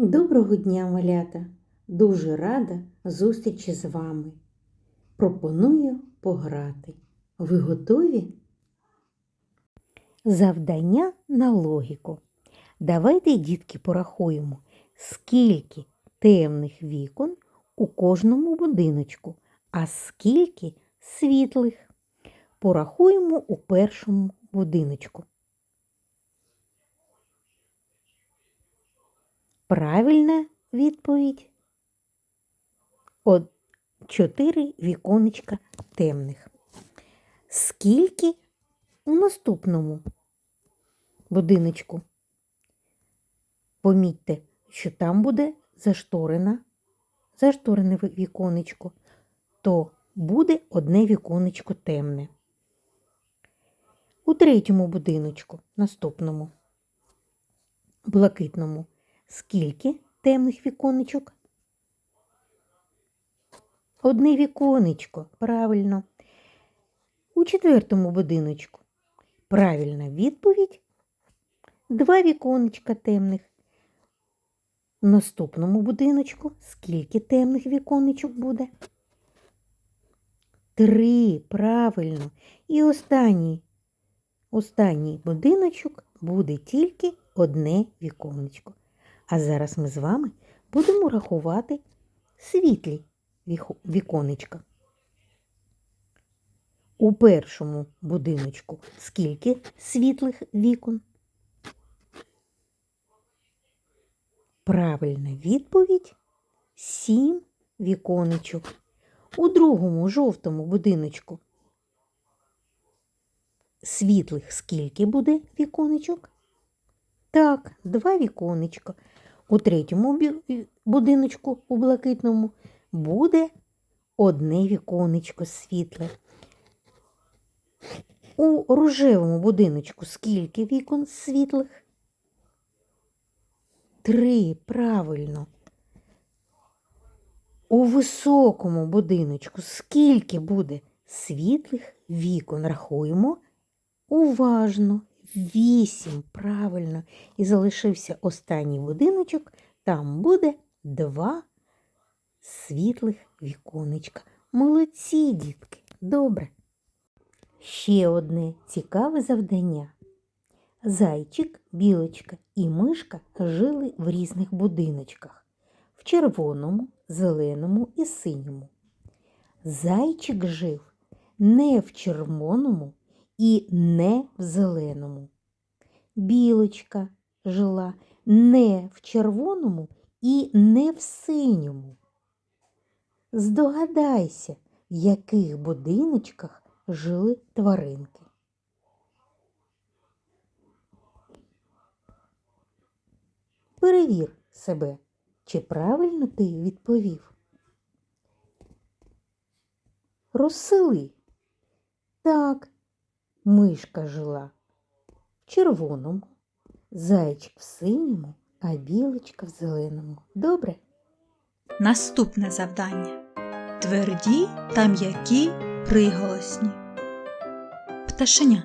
Доброго дня, малята! Дуже рада зустрічі з вами. Пропоную пограти. Ви готові? Завдання на логіку. Давайте, дітки, порахуємо, скільки темних вікон у кожному будиночку, а скільки світлих. Порахуємо у першому будиночку. Правильна відповідь. От чотири віконечка темних. Скільки у наступному будиночку? Помітьте, що там буде зашторена, зашторене віконечко, то буде одне віконечко темне. У третьому будиночку, наступному, блакитному, скільки темних віконечок? Одне віконечко, правильно. У четвертому будиночку. Правильна відповідь. Два віконечка темних. У наступному будиночку скільки темних віконечок буде? Три, правильно. І останній. Останній будиночок буде тільки одне віконечко. А зараз ми з вами будемо рахувати світлі віконечка. У першому будиночку скільки світлих вікон? Правильна відповідь сім віконечок. У другому жовтому будиночку світлих скільки буде віконечок? Так, два віконечка. У третьому будиночку у блакитному буде одне віконечко світле. У рожевому будиночку скільки вікон світлих? Три, правильно. У високому будиночку скільки буде світлих вікон? Рахуємо уважно. Вісім, правильно. І залишився останній будиночок. Там буде два світлих віконечка. Молодці, дітки, добре. Ще одне цікаве завдання. Зайчик, білочка і мишка жили в різних будиночках в червоному, зеленому і синьому. Зайчик жив не в червоному і не в зеленому. Білочка жила не в червоному і не в синьому. Здогадайся, в яких будиночках жили тваринки. Перевір себе, чи правильно ти відповів. Розсели. Так, мишка жила в червоному, зайчик в синьому, а білочка в зеленому. Добре? Наступне завдання. Тверді та м'які приголосні. Пташеня.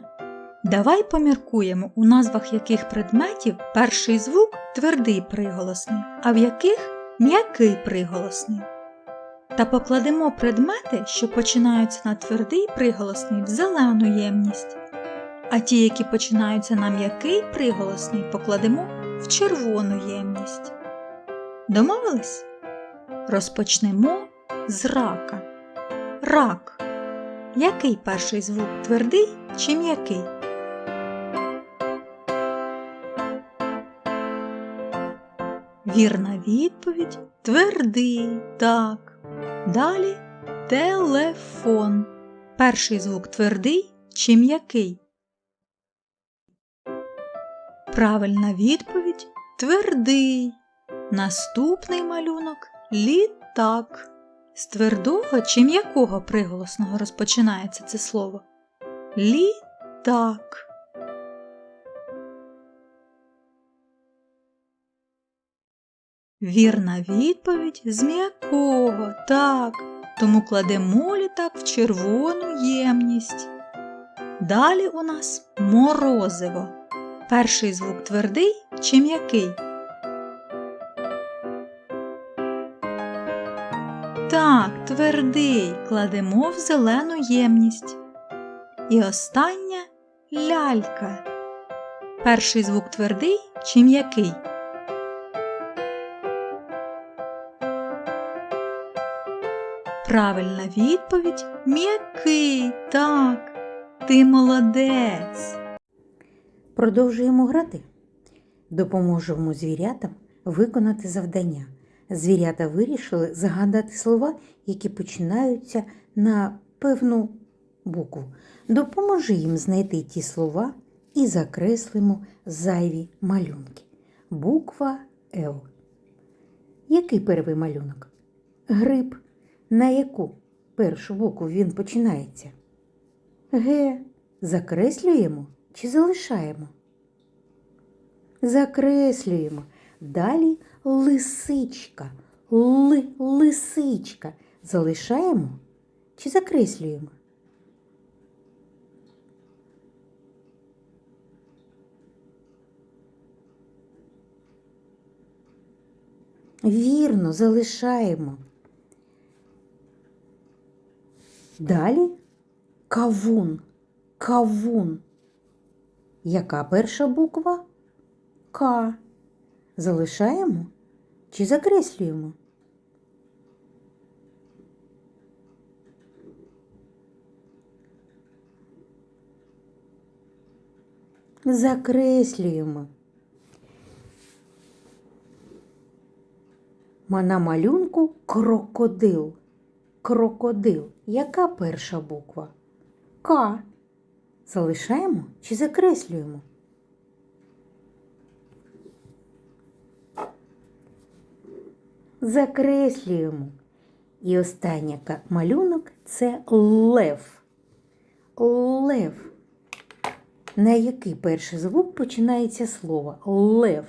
Давай поміркуємо, у назвах яких предметів перший звук твердий приголосний, а в яких м'який приголосний. Та покладемо предмети, що починаються на твердий приголосний в зелену ємність, а ті, які починаються на м'який приголосний, покладемо в червону ємність. Домовились? Розпочнемо з рака. Рак. Який перший звук твердий чи м'який? Вірна відповідь твердий. Так. Далі телефон. Перший звук твердий чи м'який? Правильна відповідь твердий. Наступний малюнок літак. З твердого чи м'якого приголосного розпочинається це слово? Літак. Вірна відповідь з м'якого, так, тому кладемо літак в червону ємність. Далі у нас морозиво. Перший звук твердий чи м'який. Так, твердий кладемо в зелену ємність. І остання лялька. Перший звук твердий чи м'який. Правильна відповідь м'який. Так, ти молодець. Продовжуємо грати. Допоможемо звірятам виконати завдання. Звірята вирішили загадати слова, які починаються на певну букву. Допоможи їм знайти ті слова і закреслимо зайві малюнки. Буква Л. Який перший малюнок? Гриб. На яку першу букву він починається? Г. Закреслюємо чи залишаємо? Закреслюємо. Далі лисичка. Ли, лисичка. Залишаємо чи закреслюємо? Вірно, залишаємо. Далі кавун. Кавун. Яка перша буква? К. Залишаємо чи закреслюємо? Закреслюємо. На малюнку крокодил. Крокодил. Яка перша буква? К. Залишаємо чи закреслюємо? Закреслюємо. І останній ка- малюнок це лев. Лев. На який перший звук починається слово? Лев.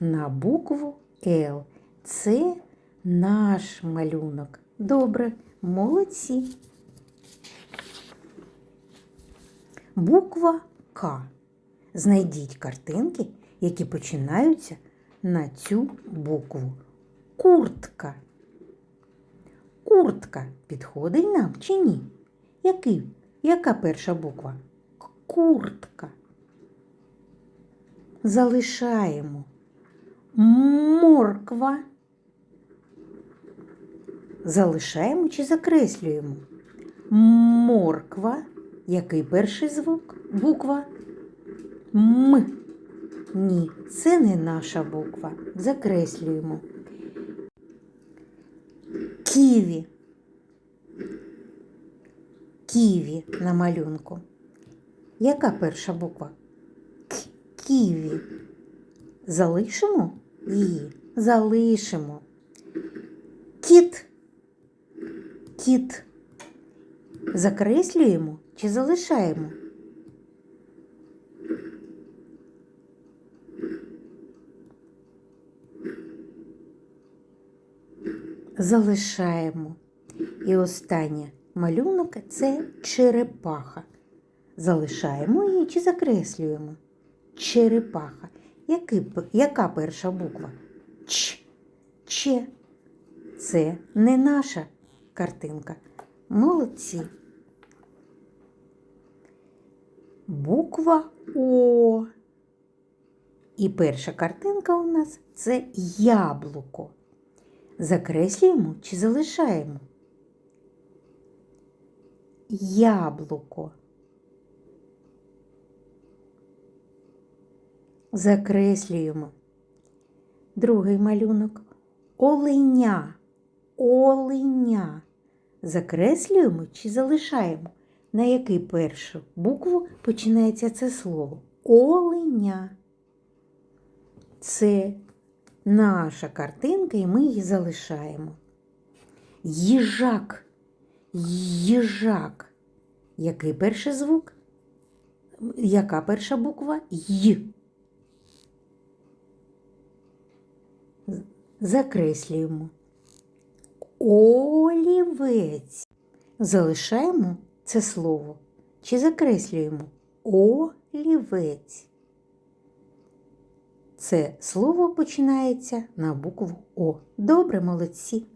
На букву Л. Це наш малюнок. Добре, молодці. Буква К. Знайдіть картинки, які починаються на цю букву. Куртка. Куртка підходить нам чи ні? Який? Яка перша буква? Куртка. Залишаємо. Морква. Залишаємо чи закреслюємо? Морква. Який перший звук? Буква? М. Ні, це не наша буква. Закреслюємо. Ківі. Ківі на малюнку. Яка перша буква? Ківі. Залишимо її? Залишимо. Кіт. Кіт. Закреслюємо чи залишаємо? Залишаємо. І останнє малюнок це черепаха. Залишаємо її чи закреслюємо? Черепаха. Який, яка перша буква? Ч. Ч. Це не наша картинка. Молодці. Буква О. І перша картинка у нас це яблуко. Закреслюємо чи залишаємо? Яблуко. Закреслюємо. Другий малюнок. Оленя. Оленя. Закреслюємо чи залишаємо? На який першу букву починається це слово? Оленя. Це наша картинка, і ми її залишаємо. Їжак. Їжак. Який перший звук? Яка перша буква? Й. Закреслюємо. Олівець. Залишаємо це слово чи закреслюємо? Олівець. Це слово починається на букву О. Добре, молодці.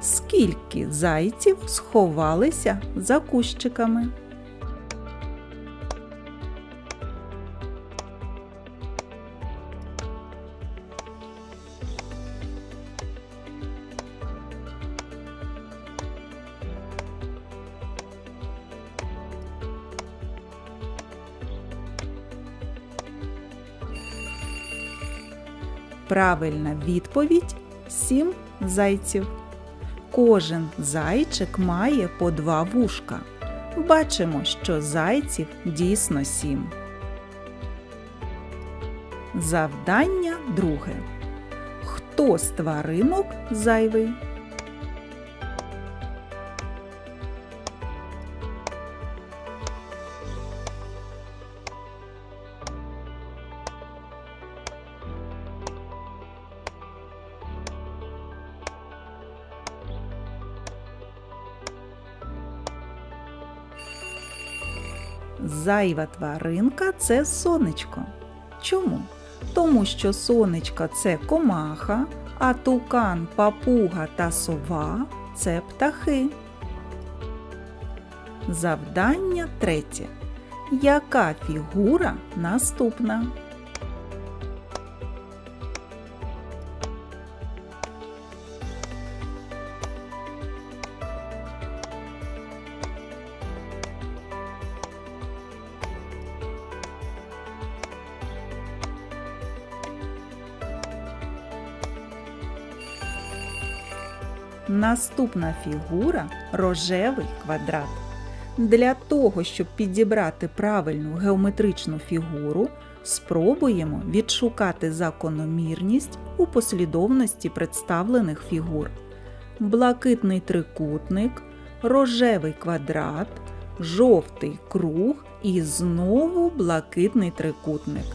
Скільки зайців сховалися за кущиками? Правильна відповідь сім зайців. Кожен зайчик має по два вушка. Бачимо, що зайців дійсно сім. Завдання друге. Хто з тваринок зайвий? Зайва тваринка це сонечко. Чому? Тому що сонечко це комаха, а тукан, папуга та сова це птахи. Завдання третє. Яка фігура наступна? Наступна фігура рожевий квадрат. Для того, щоб підібрати правильну геометричну фігуру, спробуємо відшукати закономірність у послідовності представлених фігур. Блакитний трикутник, рожевий квадрат, жовтий круг і знову блакитний трикутник.